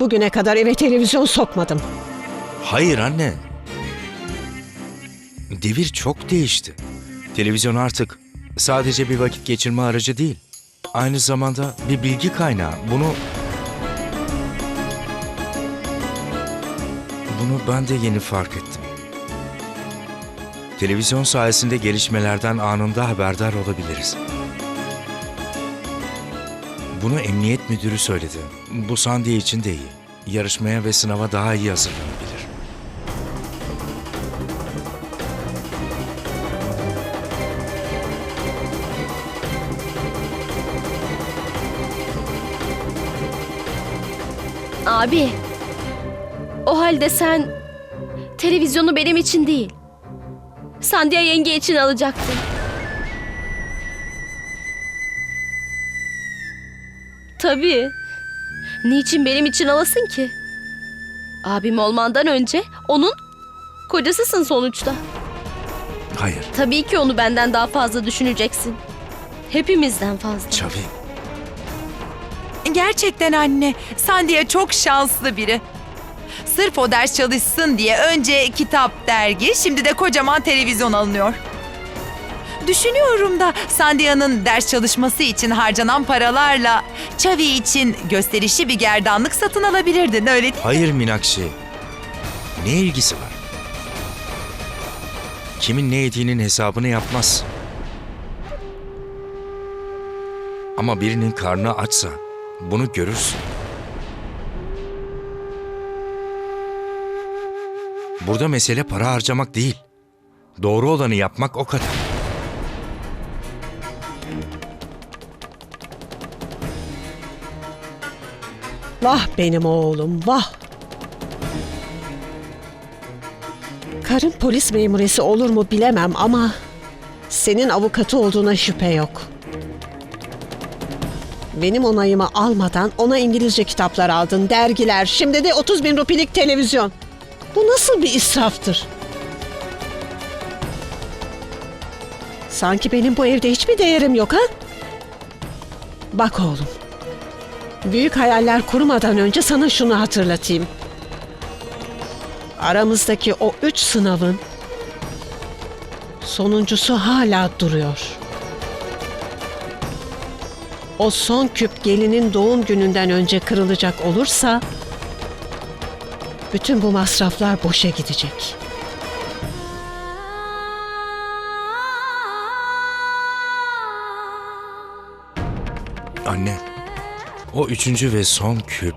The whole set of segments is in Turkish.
Bugüne kadar eve televizyon sokmadım. Hayır anne. Devir çok değişti. Televizyon artık sadece bir vakit geçirme aracı değil. Aynı zamanda bir bilgi kaynağı. Bunu Bunu ben de yeni fark ettim. Televizyon sayesinde gelişmelerden anında haberdar olabiliriz. Bunu emniyet müdürü söyledi. Bu Sandy için de iyi. Yarışmaya ve sınava daha iyi hazırlanabilir. Abi. O halde sen televizyonu benim için değil. Sandia yenge için alacaktın. Tabii. Niçin benim için alasın ki? Abim olmandan önce onun kocasısın sonuçta. Hayır, Tabii ki onu benden daha fazla düşüneceksin. Hepimizden fazla. Çavi. Gerçekten anne, Sandia çok şanslı biri. Sırf o ders çalışsın diye önce kitap, dergi, şimdi de kocaman televizyon alınıyor. Düşünüyorum da Sandia'nın ders çalışması için harcanan paralarla Çavi için gösterişli bir gerdanlık satın alabilirdin öyle değil mi? Hayır Minakşi. Ne ilgisi var? Kimin ne yediğinin hesabını yapmaz. Ama birinin karnı açsa bunu görürsün. Burada mesele para harcamak değil. Doğru olanı yapmak o kadar. Vah benim oğlum vah. Karın polis memuresi olur mu bilemem ama senin avukatı olduğuna şüphe yok. Benim onayımı almadan ona İngilizce kitaplar aldın, dergiler, şimdi de 30 bin rupilik televizyon. Bu nasıl bir israftır? Sanki benim bu evde hiçbir değerim yok ha? Bak oğlum, Büyük hayaller kurmadan önce sana şunu hatırlatayım. Aramızdaki o üç sınavın sonuncusu hala duruyor. O son küp gelinin doğum gününden önce kırılacak olursa bütün bu masraflar boşa gidecek. Anne, o üçüncü ve son küp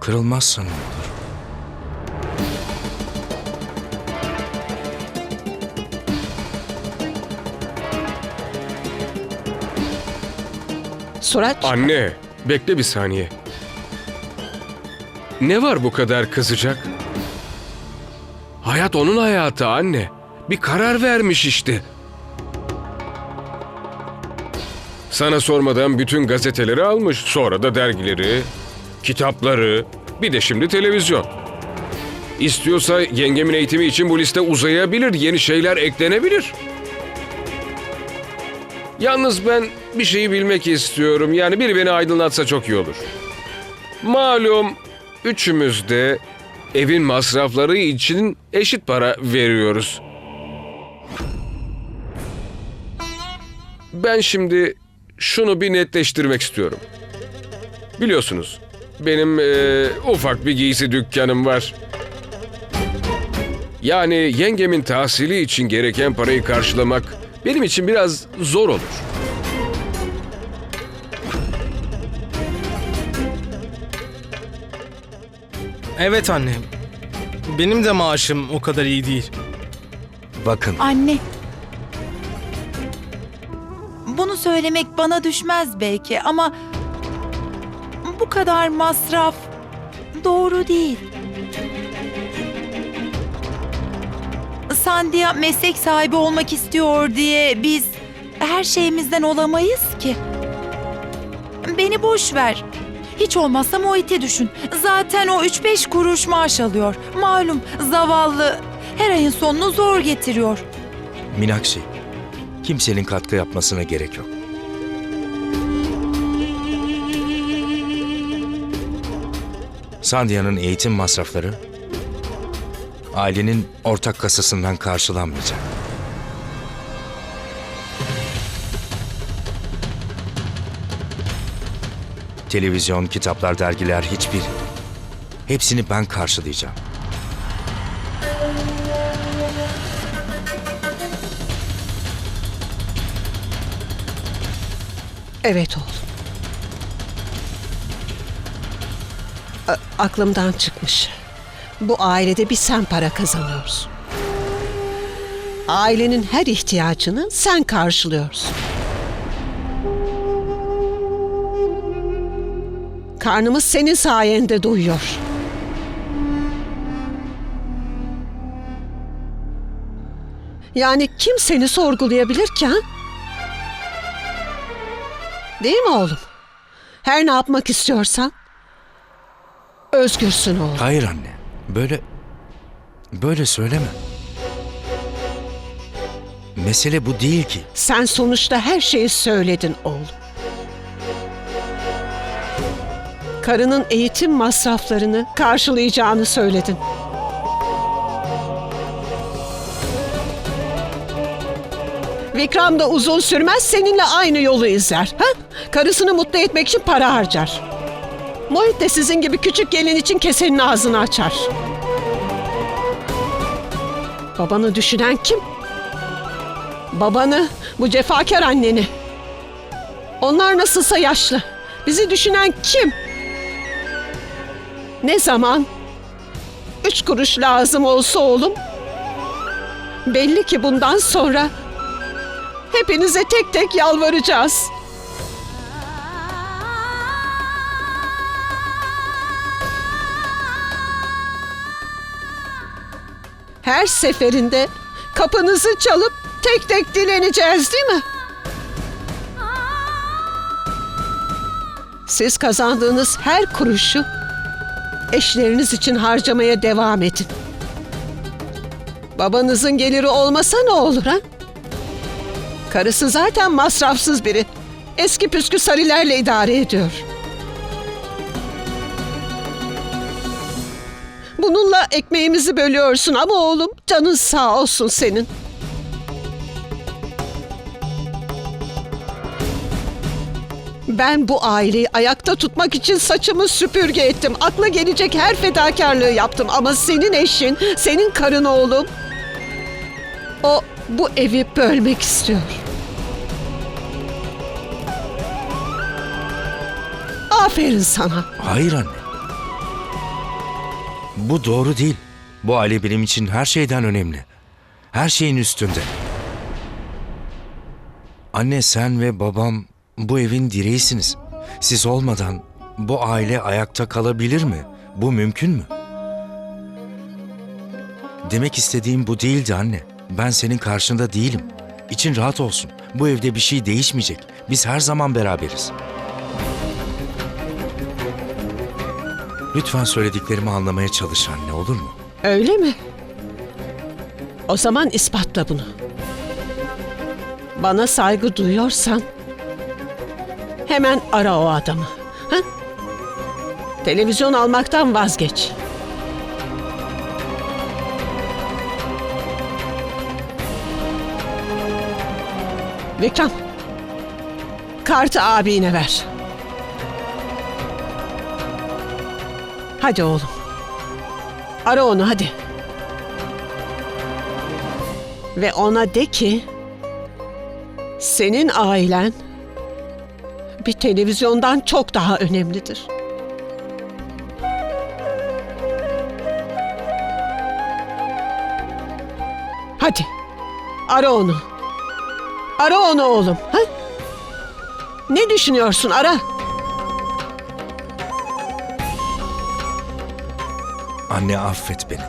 kırılmazsa ne olur? Surat, Anne, bekle bir saniye. Ne var bu kadar kızacak? Hayat onun hayatı anne. Bir karar vermiş işte. Sana sormadan bütün gazeteleri almış, sonra da dergileri, kitapları, bir de şimdi televizyon. İstiyorsa yengemin eğitimi için bu liste uzayabilir, yeni şeyler eklenebilir. Yalnız ben bir şeyi bilmek istiyorum. Yani biri beni aydınlatsa çok iyi olur. Malum üçümüz de evin masrafları için eşit para veriyoruz. Ben şimdi şunu bir netleştirmek istiyorum. Biliyorsunuz benim eee, ufak bir giysi dükkanım var. Yani yengemin tahsili için gereken parayı karşılamak benim için biraz zor olur. Evet anne. Benim de maaşım o kadar iyi değil. Bakın, Anne. Bunu söylemek bana düşmez belki ama bu kadar masraf doğru değil. Sandia meslek sahibi olmak istiyor diye biz her şeyimizden olamayız ki. Beni boş ver. Hiç olmazsa Moit'i düşün. Zaten o 3-5 kuruş maaş alıyor. Malum zavallı her ayın sonunu zor getiriyor. Minakşi, kimsenin katkı yapmasına gerek yok. Sandia'nın eğitim masrafları ailenin ortak kasasından karşılanmayacak. Televizyon, kitaplar, dergiler hiçbir. Hepsini ben karşılayacağım. Evet oğlum. A- aklımdan çıkmış. Bu ailede bir sen para kazanıyorsun. Ailenin her ihtiyacını sen karşılıyorsun. Karnımız senin sayende doyuyor. Yani kim seni sorgulayabilir ki? Değil mi oğlum? Her ne yapmak istiyorsan özgürsün oğlum. Hayır anne. Böyle böyle söyleme. Mesele bu değil ki. Sen sonuçta her şeyi söyledin oğlum. Karının eğitim masraflarını karşılayacağını söyledin. Vikram da uzun sürmez seninle aynı yolu izler. Ha? Karısını mutlu etmek için para harcar. Mohit de sizin gibi küçük gelin için kesenin ağzını açar. Babanı düşünen kim? Babanı, bu cefakar anneni. Onlar nasılsa yaşlı. Bizi düşünen kim? Ne zaman? Üç kuruş lazım olsa oğlum. Belli ki bundan sonra hepinize tek tek yalvaracağız. Her seferinde kapınızı çalıp tek tek dileneceğiz değil mi? Siz kazandığınız her kuruşu eşleriniz için harcamaya devam edin. Babanızın geliri olmasa ne olur ha? Karısı zaten masrafsız biri. Eski püskü sarilerle idare ediyor. Bununla ekmeğimizi bölüyorsun ama oğlum canın sağ olsun senin. Ben bu aileyi ayakta tutmak için saçımı süpürge ettim. Akla gelecek her fedakarlığı yaptım ama senin eşin, senin karın oğlum o bu evi bölmek istiyor. Aferin sana. Hayır anne. Bu doğru değil. Bu aile benim için her şeyden önemli. Her şeyin üstünde. Anne sen ve babam bu evin direğisiniz. Siz olmadan bu aile ayakta kalabilir mi? Bu mümkün mü? Demek istediğim bu değildi anne. Ben senin karşında değilim. İçin rahat olsun. Bu evde bir şey değişmeyecek. Biz her zaman beraberiz. Lütfen söylediklerimi anlamaya çalış anne olur mu? Öyle mi? O zaman ispatla bunu. Bana saygı duyuyorsan hemen ara o adamı. Ha? Televizyon almaktan vazgeç. Vikram. Kartı abine ver. Hadi oğlum. Ara onu hadi. Ve ona de ki senin ailen bir televizyondan çok daha önemlidir. Hadi. Ara onu. Ara onu oğlum. Ha? Ne düşünüyorsun? Ara. Anne affet beni.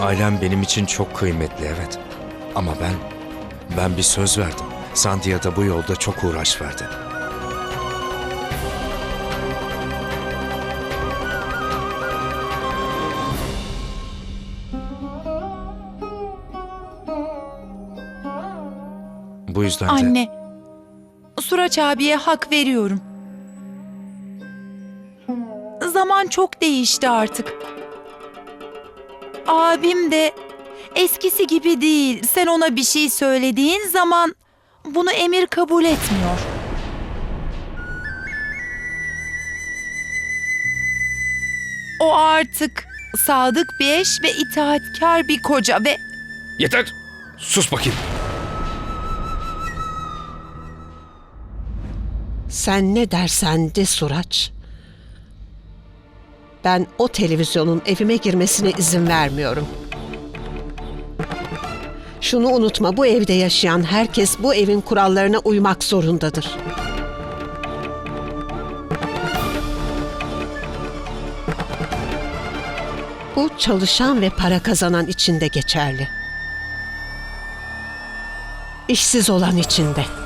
Ailem benim için çok kıymetli evet. Ama ben, ben bir söz verdim. Sandia da bu yolda çok uğraş verdi. Bu yüzden de... Anne, Suraç abiye hak veriyorum. Zaman çok değişti artık. Abim de eskisi gibi değil. Sen ona bir şey söylediğin zaman bunu Emir kabul etmiyor. O artık sadık bir eş ve itaatkar bir koca ve Yeter! Sus bakayım. Sen ne dersen de Suraç. Ben o televizyonun evime girmesine izin vermiyorum. Şunu unutma bu evde yaşayan herkes bu evin kurallarına uymak zorundadır. Bu çalışan ve para kazanan için de geçerli. İşsiz olan için de.